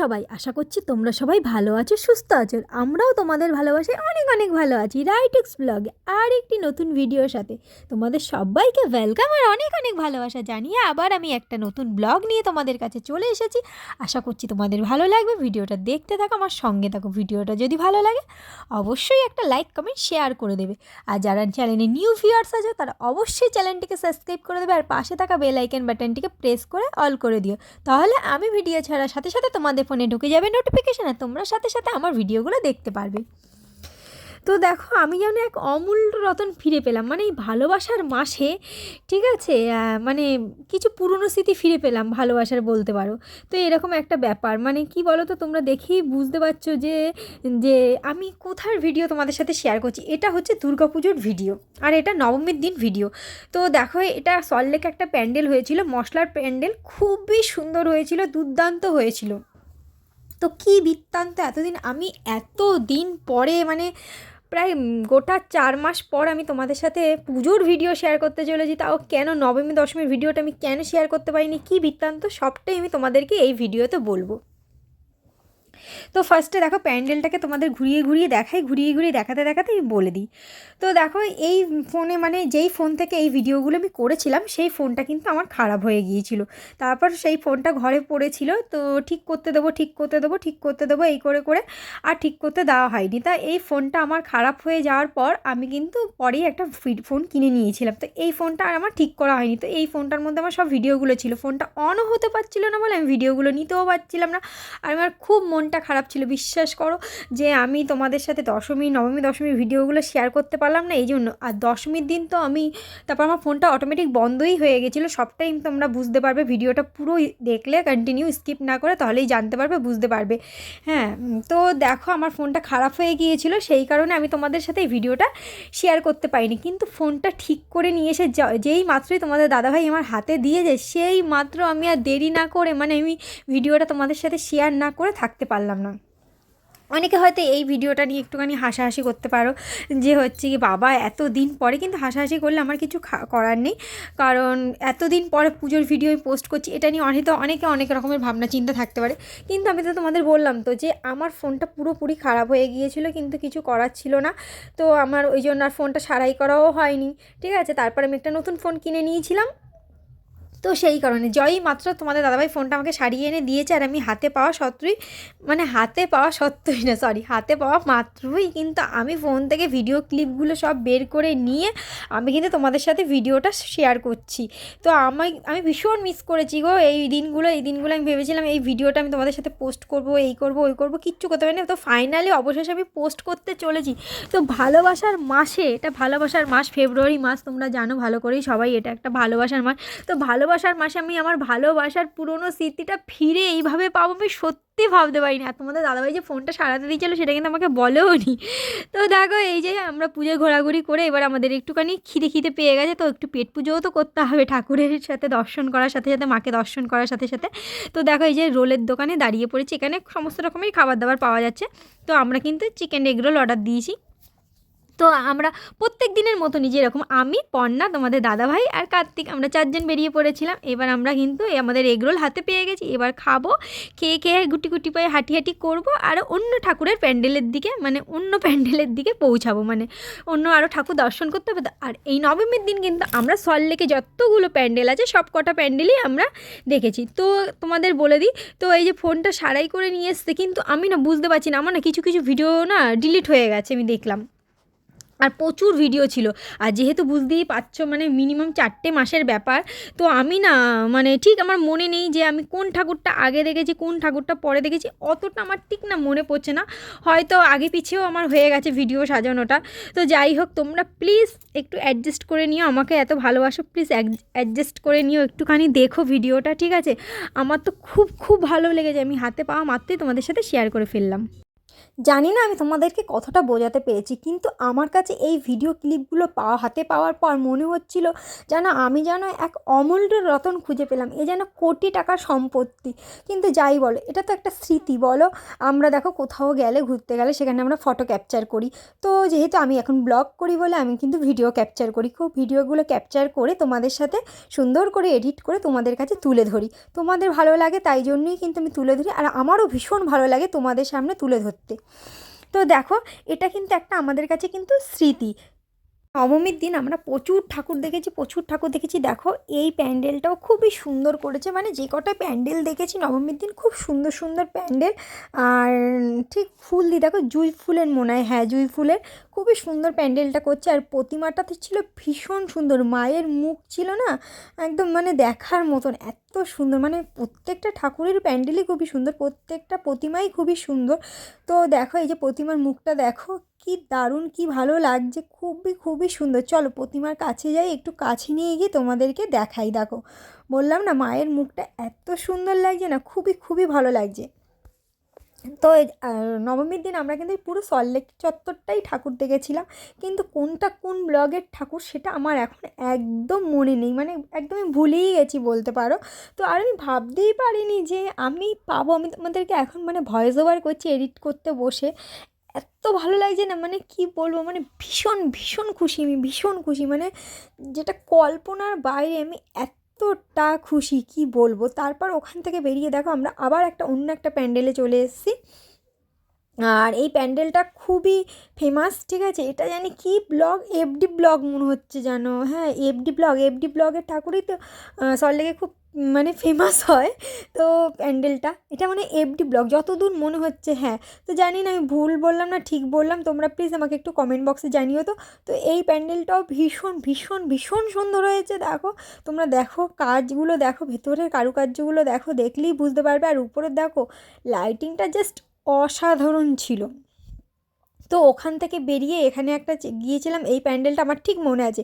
সবাই। আশা করছি তোমরা সবাই ভালো আছো, সুস্থ আছো। আমরাও তোমাদের ভালোবাসায় অনেক অনেক ভালো আছি রাইটেক্স ব্লগে আর একটি নতুন ভিডিওর সাথে। তোমাদের সবাইকে ওয়েলকাম আর অনেক অনেক ভালোবাসা জানিয়ে আবার আমি একটা নতুন ব্লগ নিয়ে তোমাদের কাছে চলে এসেছি। আশা করছি তোমাদের ভালো লাগবে। ভিডিওটা দেখতে থাকো, আমার সঙ্গে থাকো। ভিডিওটা যদি ভালো লাগে, অবশ্যই একটা লাইক কমেন্ট শেয়ার করে দেবে। আর যারা চ্যানেলে নিউ ভিউয়ার্স আছে, তারা অবশ্যই চ্যানেলটিকে সাবস্ক্রাইব করে দেবে। আর পাশে থাকা বেল আইকন বাটনটিকে প্রেস করে অল করে দিও। তাহলে আমি ভিডিও ছাড়ার সাথে সাথে তোমাদের ফোনে ঢুকে যাবে নোটিফিকেশান তোমরা সাথে সাথে আমার ভিডিওগুলো দেখতে পারবে। তো দেখো, আমি যেন এক অমূল্য রতন ফিরে পেলাম। মানে এই ভালোবাসার মাসে, ঠিক আছে? মানে কিছু পুরনো স্মৃতি ফিরে পেলাম, ভালোবাসার বলতে পারো। তো এরকম একটা ব্যাপার। মানে কি বলো তো তোমরা দেখেই বুঝতে পারছ যে যে আমি কোথার ভিডিও তোমাদের সাথে শেয়ার করছি? এটা হচ্ছে দুর্গাপুজোর ভিডিও আর এটা নবমীর দিন ভিডিও তো দেখো, এটা সল্টলেকে একটা প্যান্ডেল হয়েছিল। মশলার প্যান্ডেল খুবই সুন্দর হয়েছিল, দুর্দান্ত হয়েছিল। তো কি বৃত্তান্ত? এতদিন আমি এত দিন পরে মানে প্রায় গোটা চার মাস পর আমি তোমাদের সাথে পুজোর ভিডিও শেয়ার করতে চলেছি। তাও কেন নবমী, দশমীর ভিডিওটা আমি কেন শেয়ার করতে পারিনি? কী বৃত্তান্ত? সবটাই আমি তোমাদেরকে এই ভিডিওতে বলব। তো ফার্স্টে দেখো প্যান্ডেলটাকে তোমাদের ঘুরিয়ে ঘুরিয়ে দেখাই, ঘুরিয়ে ঘুরিয়ে দেখাতে দেখাতে আমি বলে দিই। তো দেখো এই ফোনে মানে যেই ফোন থেকে এই ভিডিওগুলো আমি করেছিলাম, সেই ফোনটা কিন্তু আমার খারাপ হয়ে গিয়েছিল। তারপর সেই ফোনটা ঘরে পড়েছিল, তো ঠিক করতে দেবো, ঠিক করতে দেবো, ঠিক করতে দেবো, এই করে করে আর ঠিক করতে দেওয়া হয়নি। তা এই ফোনটা আমার খারাপ হয়ে যাওয়ার পর আমি কিন্তু পরেই একটা ফোন কিনে নিয়েছিলাম। তো এই ফোনটা আর আমার ঠিক করা হয়নি। তো এই ফোনটার মধ্যে আমার সব ভিডিওগুলো ছিল। ফোনটা অনও হতে পারছিল না বলে আমি ভিডিওগুলো নিতেও পারছিলাম না। আর আমার খুব মনটা খারাপ ছিল। বিশ্বাস করো যে আমি তোমাদের সাথে দশমী, নবমী, দশমীর ভিডিওগুলো শেয়ার করতে পারলাম না এই জন্য আর দশমীর দিন তো আমি, তারপর আমার ফোনটা অটোমেটিক বন্ধই হয়ে গেছিল। সবটাই তোমরা বুঝতে পারবে, ভিডিওটা পুরো দেখলে কন্টিনিউ স্কিপ না করে তাহলেই জানতে পারবে, বুঝতে পারবে। হ্যাঁ তো দেখো আমার ফোনটা খারাপ হয়ে গিয়েছিল, সেই কারণে আমি তোমাদের সাথে এই ভিডিওটা শেয়ার করতে পারিনি। কিন্তু ফোনটা ঠিক করে নিয়ে এসে যেই মাত্রই তোমাদের দাদাভাই আমার হাতে দিয়ে যায়, সেই মাত্র আমি আর দেরি না করে মানে আমি ভিডিওটা তোমাদের সাথে শেয়ার না করে থাকতে পারলাম না। অনেকে হয়তো এই ভিডিওটা নিয়ে একটুখানি হাসাহাসি করতে পারো, যে হচ্ছে কি, বাবা এত দিন পরে কিন্তু হাসাহাসি করলে আমার কিছু করার নেই। কারণ এতদিন পরে পুজোর ভিডিও আমি পোস্ট করছি, এটা নিয়ে অনেকে অনেকে অনেক রকমের ভাবনা চিন্তা থাকতে পারে। কিন্তু আমি তো তোমাদের বললাম তো যে আমার ফোনটা পুরোপুরি খারাপ হয়ে গিয়েছিল, কিন্তু কিছু করার ছিল না। তো আমার ওই জন্য আর ফোনটা সারাই করাও হয়নি। ঠিক আছে, তারপর আমি একটা নতুন ফোন কিনে নিয়েছিলাম। তো সেই কারণে জয়ই মাত্র তোমাদের দাদাভাই ফোনটা আমাকে সারিয়ে এনে দিয়েছে আর আমি হাতে পাওয়া সত্ত্বই মানে হাতে পাওয়া সত্ত্বই না সরি হাতে পাওয়া মাত্রই কিন্তু আমি ফোন থেকে ভিডিও ক্লিপগুলো সব বের করে নিয়ে আমি কিন্তু তোমাদের সাথে ভিডিওটা শেয়ার করছি। তো আমি আমি ভীষণ মিস করেছি গো এই দিনগুলো এই দিনগুলো আমি ভেবেছিলাম এই ভিডিওটা আমি তোমাদের সাথে পোস্ট করব, এই করব, ওই করব, কিচ্ছু করতে পারিনি। তো ফাইনালি অবশেষে আমি পোস্ট করতে চলেছি। তো ভালোবাসার মাসে, এটা ভালোবাসার মাস ফেব্রুয়ারি মাস, তোমরা জানো ভালো করেই সবাই এটা একটা ভালোবাসার মাস। তো ভালোবাসার মাসে আমি আমার ভালোবাসার পুরনো স্মৃতিটা ফিরে এইভাবে পাবো আমি সত্যি ভাবতে পারিনি। আর তোমাদের দাদাভাই যে ফোনটা সারাতে দিয়েছিল সেটা কিন্তু আমাকে বলেও নি তো দেখো এই যে আমরা পুজো ঘোরাঘুরি করে এবার আমাদের একটুখানি খিদে খিদে পেয়ে গেছে, তো একটু পেট পুজোও তো করতে হবে ঠাকুরের সাথে, দর্শন করার সাথে সাথে, মাকে দর্শন করার সাথে সাথে। তো দেখো এই যে রোলের দোকানে দাঁড়িয়ে পড়েছি, এখানে সমস্ত রকমের খাবার দাবার পাওয়া যাচ্ছে। তো আমরা কিন্তু চিকেন এগ রোল অর্ডার দিয়েছি। তো আমরা প্রত্যেক দিনের মতনই যেরকম আমি পর্ণা তোমাদের দাদাভাই আর কার্তিক, আমরা চারজন বেরিয়ে পড়েছিলাম। এবার আমরা কিন্তু আমাদের এগরোল হাতে পেয়ে গেছি। এবার খাব, খেয়ে খেয়ে গুটি গুটি পায়ে হাঁটি হাঁটি করব আর অন্য ঠাকুরের প্যান্ডেলের দিকে মানে অন্য প্যান্ডেলের দিকে পৌঁছাবো। মানে অন্য আরও ঠাকুর দর্শন করতে হবে। আর এই নবমীর দিন কিন্তু আমরা সল্টলেকে যতগুলো প্যান্ডেল আছে, সব কটা প্যান্ডেলই আমরা দেখেছি। তো তোমাদের বলে দিই, তো এই যে ফোনটা সারাই করে নিয়ে এসছে, কিন্তু আমি না বুঝতে পারছি না, আমার না কিছু কিছু ভিডিও না ডিলিট হয়ে গেছে, আমি দেখলাম। আর প্রচুর ভিডিও ছিল। আর যেহেতু বুঝতেই পারছ মানে মিনিমাম চারটে মাসের ব্যাপার, তো আমি না মানে ঠিক আমার মনে নেই যে আমি কোন ঠাকুরটা আগে দেখেছি, কোন ঠাকুরটা পরে দেখেছি, অতটা আমার ঠিক না মনে পড়ছে না। হয়তো আগে পিছেও আমার হয়ে গেছে ভিডিও সাজানোটা। তো যাই হোক, তোমরা প্লিজ একটু অ্যাডজাস্ট করে নিও, আমাকে এত ভালোবাসো প্লিজ অ্যাডজাস্ট করে নিও, একটুখানি দেখো ভিডিওটা ঠিক আছে? আমার তো খুব খুব ভালো লেগেছে, আমি হাতে পাওয়া মাত্রই তোমাদের সাথে শেয়ার করে ফেললাম। জানি না আমি তোমাদেরকে কতটা বোঝাতে পেরেছি, কিন্তু আমার কাছে এই ভিডিও ক্লিপগুলো পাওয়া, হাতে পাওয়ার পর মনে হচ্ছিল যেন আমি যেন এক অমূল্য রতন খুঁজে পেলাম, এ যেন কোটি টাকার সম্পত্তি। কিন্তু যাই বলো, এটা তো একটা স্মৃতি বলো। আমরা দেখো কোথাও গেলে, ঘুরতে গেলে সেখানে আমরা ফটো ক্যাপচার করি। তো যেহেতু আমি এখন ব্লগ করি বলে আমি কিন্তু ভিডিও ক্যাপচার করি, খুব ভিডিওগুলো ক্যাপচার করে তোমাদের সাথে সুন্দর করে এডিট করে তোমাদের কাছে তুলে ধরি। তোমাদের ভালো লাগে তাই জন্যই কিন্তু আমি তুলে ধরি, আর আমারও ভীষণ ভালো লাগে তোমাদের সামনে তুলে ধরতে। তো দেখো এটা কিন্তু একটা আমাদের কাছে কিন্তু স্মৃতি। নবমীর দিন আমরা প্রচুর ঠাকুর দেখেছি, প্রচুর ঠাকুর দেখেছি। দেখো, এই প্যান্ডেলটাও খুবই সুন্দর করেছে। মানে যে কটা প্যান্ডেল দেখেছি নবমীর দিন, খুব সুন্দর সুন্দর প্যান্ডেল। আর ঠিক ফুল দিয়ে, দেখো, জুঁই ফুলের মনে হয় হ্যাঁ জুঁই ফুলের। খুবই সুন্দর প্যান্ডেলটা করছে। আর প্রতিমাটা তো ছিল ভীষণ সুন্দর। মায়ের মুখ ছিল না, একদম মানে দেখার মতন। এত সুন্দর মানে প্রত্যেকটা ঠাকুরের প্যান্ডেলই খুবই সুন্দর, প্রত্যেকটা প্রতিমাই খুবই সুন্দর। তো দেখো, এই যে প্রতিমার মুখটা দেখো কি দারুণ, কি ভালো লাগছে। খুবই খুবই সুন্দর। চলো প্রতিমার কাছে যাই, একটু কাছে নিয়ে গিয়ে তোমাদেরকে দেখাই। দেখো, বললাম না, মায়ের মুখটা এত সুন্দর লাগছে না, খুবই খুবই ভালো লাগছে। তো নবমীর দিন আমরা কিন্তু পুরো সল্লেক চত্বরটাই ঠাকুর দেখেছিলাম। কিন্তু কোনটা কোন ব্লগের ঠাকুর সেটা আমার এখন একদম মনে নেই। মানে একদমই ভুলেই গেছি বলতে পারো। তো আর আমি ভাবতেই পারিনি যে আমি পাবো। আমি তোমাদেরকে এখন মানে ভয়েস ওভার করছি এডিট করতে বসে। এত ভালো লাগছে না মানে কি বলব মানে ভীষণ ভীষণ খুশি আমি, ভীষণ খুশি। মানে যেটা কল্পনার বাইরে আমি এতটা খুশি, কি বলব। তারপর ওখান থেকে বেরিয়ে দেখো আমরা আবার একটা অন্য একটা প্যান্ডেলে চলে এসেছি। আর এই প্যান্ডেলটা খুবই ফেমাস ঠিক আছে? এটা জানি কি ব্লগ? এফডি ব্লগ মনে হচ্ছে জানো হ্যাঁ এফডি ব্লগ, এফডি ব্লগের ঠাকুরই তো সল্লেকে খুব মানে ফেমাস হয়, তো প্যান্ডেলটা এটা মানে এফডি ব্লগ যতদূর মনে হচ্ছে হ্যাঁ। তো জানি না, আমি ভুল বললাম না, ঠিক বললাম, তোমরা প্লিজ আমাকে একটু কমেন্ট বক্সে জানিও তো। তো এই প্যান্ডেলটাও ভীষণ ভীষণ ভীষণ সুন্দর হয়েছে, দেখো। তোমরা দেখো, কাজগুলো দেখো, ভেতরের কারুকার্যগুলো দেখো, দেখলেই বুঝতে পারবে। আর উপরে দেখো লাইটিংটা জাস্ট অসাধারণ ছিল। তো ওখান থেকে বেরিয়ে এখানে একটা গিয়েছিলাম, এই প্যান্ডেলটা আমার ঠিক মনে আছে।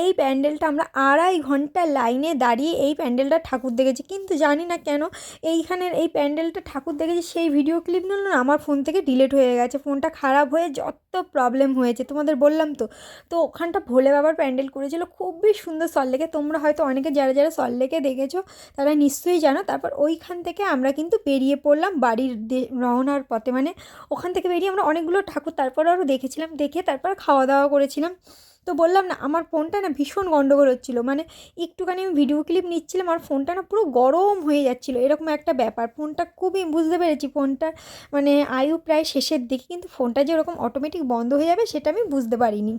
এই প্যান্ডেলটা আমরা আড়াই ঘণ্টা লাইনে দাঁড়িয়ে এই প্যান্ডেলটা ঠাকুর দেখেছি। কিন্তু জানি না কেন, এইখানের এই প্যান্ডেলটা ঠাকুর দেখেছি, সেই ভিডিও ক্লিপগুলো না আমার ফোন থেকে ডিলেট হয়ে গেছে। ফোনটা খারাপ হয়ে যত প্রবলেম হয়েছে, তোমাদের বললাম তো। তো ওখানটা ভোলে বাবার প্যান্ডেল করেছিল, খুবই সুন্দর সল্লেকে তোমরা হয়তো অনেকে যারা যারা সল্লেকে দেখেছ, তারা নিশ্চয়ই জানো। তারপর ওইখান থেকে আমরা কিন্তু বেরিয়ে পড়লাম বাড়ির রওনার পথে। মানে ওখান থেকে বেরিয়ে আমরা অনেকগুলো ঠাকুর তারপর আরও দেখেছিলাম, দেখে তারপর খাওয়া দাওয়া করেছিলাম। তো বললাম না, আমার ফোনটা না ভীষণ গণ্ডগোল হচ্ছিল। মানে একটুখানি আমি ভিডিও ক্লিপ নিচ্ছিলাম, আর ফোনটা না পুরো গরম হয়ে যাচ্ছিল। এরকম একটা ব্যাপার। ফোনটা খুবই, বুঝতে পেরেছি ফোনটার মানে আয়ু প্রায় শেষের দিকে। কিন্তু ফোনটা যে ওরকম অটোমেটিক বন্ধ হয়ে যাবে, সেটা আমি বুঝতে পারিনি।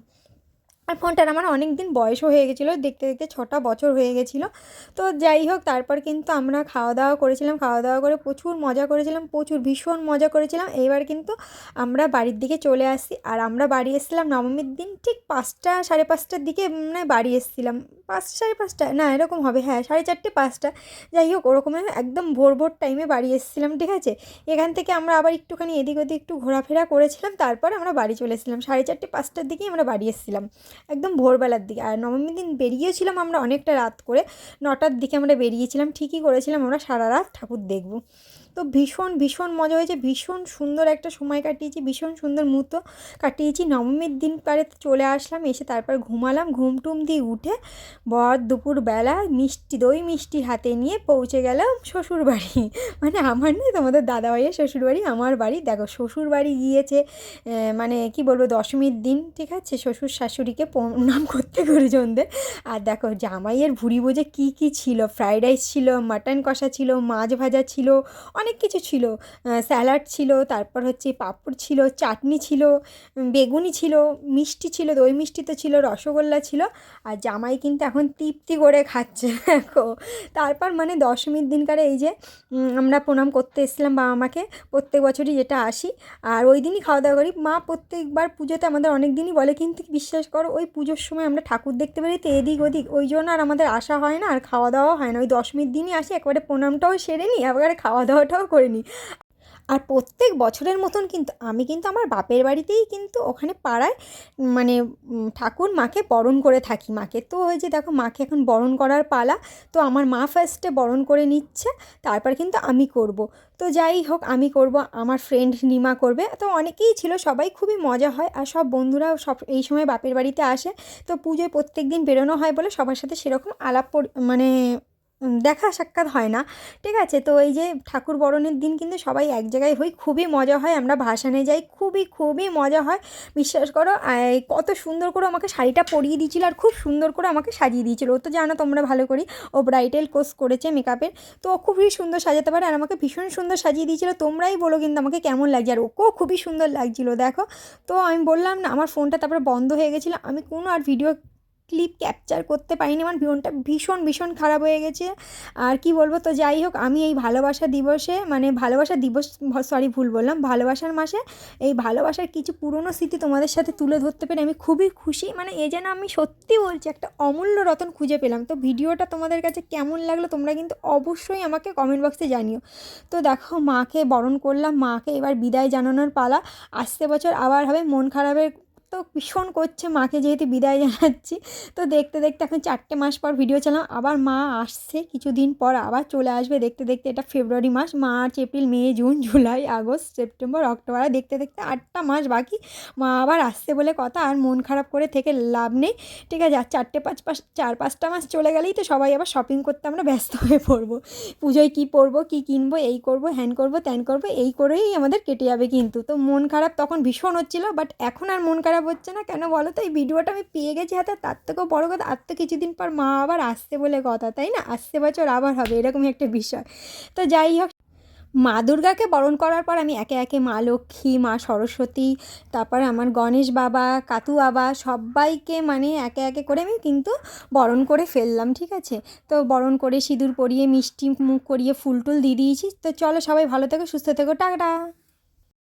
আর ফোনটার আমার অনেক দিন বয়সও হয়ে গেছিল, দেখতে দেখতে ছটা বছর হয়ে গেছিল। তো যাই হোক, তারপর কিন্তু আমরা খাওয়া দাওয়া করেছিলাম, খাওয়া দাওয়া করে প্রচুর মজা করেছিলাম, প্রচুর ভীষণ মজা করেছিলাম। এইবার কিন্তু আমরা বাড়ির দিকে চলে আসি আর আমরা বাড়ি এসেছিলাম নবমীর দিন ঠিক পাঁচটা সাড়ে পাঁচটার দিকে মানে বাড়ি এসেছিলাম। পাঁচ সাড়ে পাঁচটা? না, এরকম হবে। হ্যাঁ সাড়ে চারটে, পাঁচটা। যাই হোক ওরকম একদম ভোর ভোর টাইমে বাড়ি এসেছিলাম, ঠিক আছে? এখান থেকে আমরা আবার একটুখানি এদিক ওদিক একটু ঘোরাফেরা করেছিলাম। তারপর আমরা বাড়ি চলে এসেছিলাম। সাড়ে চারটে, পাঁচটার দিকেই আমরা বাড়ি এসেছিলাম। একদম ভোরবেলার দিকে। আর নবমীর দিন বেরিয়েছিলাম আমরা অনেকটা রাত করে। নটার দিকে আমরা বেরিয়েছিলাম। ঠিকই করেছিলাম আমরা সারা রাত ঠাকুর দেখব। তো ভীষণ ভীষণ মজা হয়েছে, ভীষণ সুন্দর একটা সময় কাটিয়েছি, ভীষণ সুন্দর মুহূর্ত কাটিয়েছি। নবমীর দিন পারে চলে আসলাম, এসে তারপর ঘুমালাম, ঘুম টুম দিয়ে উঠে বর দুপুরবেলা মিষ্টি, দই মিষ্টি হাতে নিয়ে পৌঁছে গেলাম শ্বশুর বাড়ি। মানে আমার নেই তোমাদের দাদা ভাইয়ের শ্বশুর বাড়ি, আমার বাড়ি। দেখো, শ্বশুর বাড়ি গিয়েছে মানে কি বলব, দশমীর দিন, ঠিক আছে? শ্বশুর শাশুড়িকে প্রণাম করতে গুরুজনদের। আর দেখো, জামাইয়ের ভুড়ি বোঝে কী কী ছিল? ফ্রাইড রাইস ছিল, মাটন কষা ছিল, মাছ ভাজা ছিল অনেক কিছু ছিল। স্যালাড ছিল, তারপর হচ্ছে পাঁপড় ছিল, চাটনি ছিল বেগুনি ছিল, মিষ্টি ছিল, দই মিষ্টি তো ছিল, রসগোল্লা ছিল, আর জামাই কিন্তু এখন তৃপ্তি করে খাচ্ছে, দেখো। তারপর মানে দশমীর দিনকারে এই যে আমরা প্রণাম করতে এসেছিলাম বাবা মাকে, প্রত্যেক বছরই যেটা আসি। আর ওই দিনই খাওয়া দাওয়া করি। মা প্রত্যেকবার পুজোতে আমাদের অনেক দিনই বলে, কিন্তু বিশ্বাস করো, ওই পুজোর সময় আমরা ঠাকুর দেখতে পারি তো এদিক ওদিক। ওই জন্য আর আমাদের আসা হয় না, আর খাওয়া দাওয়া হয় না। ওই দশমীর দিনই আসি, একবারে প্রণামটাও সেরে নিই একবারে খাওয়া দাওয়াটাও করে নিই আর প্রত্যেক বছরের মতন কিন্তু আমি কিন্তু আমার বাপের বাড়িতেই কিন্তু ওখানে পাড়ায় মানে ঠাকুর মাকে বরণ করে থাকি। মাকে তো ওই যে দেখো, মাকে এখন বরণ করার পালা। তো আমার মা ফার্স্টে বরণ করে নিচ্ছে, তারপর কিন্তু আমি করব। তো যাই হোক, আমি করব, আমার ফ্রেন্ড নিমা করবে। তো অনেকেই ছিল, সবাই খুবই মজা হয়। আর সব বন্ধুরাও সব এই সময় বাপের বাড়িতে আসে। তো পুজোয় প্রত্যেক দিন বেরোনো হয় বলে সবার সাথে সেরকম আলাপ মানে দেখা সাক্ষাৎ হয় না। ঠিক আছে? তো এই যে ঠাকুর বরণের দিন কিন্তু সবাই এক জায়গায় হই, খুবই মজা হয়। আমরা ভাসানে যাই, খুবই খুবই মজা হয়। বিশ্বাস করো কত সুন্দর করে আমাকে শাড়িটা পরিয়ে দিয়েছিল আর খুব সুন্দর করে আমাকে সাজিয়ে দিয়েছিল। ও তো জানো তোমরা ভালো করি, ও ব্রাইডাল কোর্স করেছে মেকআপের তো ও খুবই সুন্দর সাজাতে পারে আর আমাকে ভীষণ সুন্দর সাজিয়ে দিয়েছিল। তোমরাই বলো কিন্তু আমাকে কেমন লাগছে। আর ওকেও খুবই সুন্দর লাগছিল, দেখো। তো আমি বললাম না, আমার ফোনটা তারপরে বন্ধ হয়ে গেছিল। আমি কোনো আর ভিডিও ক্লিপ ক্যাপচার করতে পারিনি। আমার ফোনটা ভীষণ ভীষণ খারাপ হয়ে গেছে। আর কি বলব তো, যাই হোক, আমি এই ভালোবাসা দিবসে মানে ভালোবাসা দিবস সরি ভুল বললাম, ভালোবাসার মাসে এই ভালোবাসার কিছু পুরনো স্মৃতি তোমাদের সাথে তুলে ধরতে পেরে আমি খুবই খুশি। মানে এ যেন আমি সত্যি বলছি, একটা অমূল্য রতন খুঁজে পেলাম। তো ভিডিওটা তোমাদের কাছে কেমন লাগল তোমরা কিন্তু অবশ্যই আমাকে কমেন্ট বক্সে জানিও। তো দেখো, মাকে বরণ করলাম। মাকে এবার বিদায় জানানোর পালা। আসতে বছর আবার হবে, মন খারাপের তো ভীষণ করছে মাকে যেহেতু বিদায় জানাচ্ছি। তো দেখতে দেখতে এখন চারটে মাস পর ভিডিও চালাম আবার মা আসছে কিছুদিন পর আবার চলে আসবে। দেখতে দেখতে এটা ফেব্রুয়ারি মাস March April May June July August September October দেখতে দেখতে আটটা মাস বাকি। মা আবার আসছে বলে কথা, আর মন খারাপ করে থেকে লাভ নেই। ঠিক আছে, আর চারটে পাঁচ পাঁচ, চার পাঁচটা মাস চলে গেলেই তো সবাই আবার শপিং করতে আমরা ব্যস্ত হয়ে পড়ব। পুজোয় কী পরবো, কী কিনবো, এই করব, হ্যান করব, ত্যান করব, এই করেই আমাদের কেটে যাবে কিন্তু। তো মন খারাপ তখন ভীষণ হচ্ছিল বাট এখন আর মন খারাপ হচ্ছে না? কেন বলো তো? এই ভিডিওটা আমি পেয়ে গেছি হাতে, তার থেকেও বড় কথা, আর তো কিছুদিন পর মা আবার আসছে বলে কথা, তাই না? আসছে বছর আবার হবে, এরকমই একটা বিষয়। তো যাই হোক, মা দুর্গাকে বরণ করার পর আমি একে একে মা লক্ষ্মী, মা সরস্বতী, তারপর আমার গণেশ বাবা কাতু বাবা, সবাইকে মানে একে একে করে আমি কিন্তু বরণ করে ফেললাম, ঠিক আছে? তো বরণ করে সিঁদুর পরিয়ে, মিষ্টি মুখ করিয়ে, ফুল টুল দিয়ে দিয়েছি। তো চলো সবাই ভালো থেকো, সুস্থ থেকো, টাটা!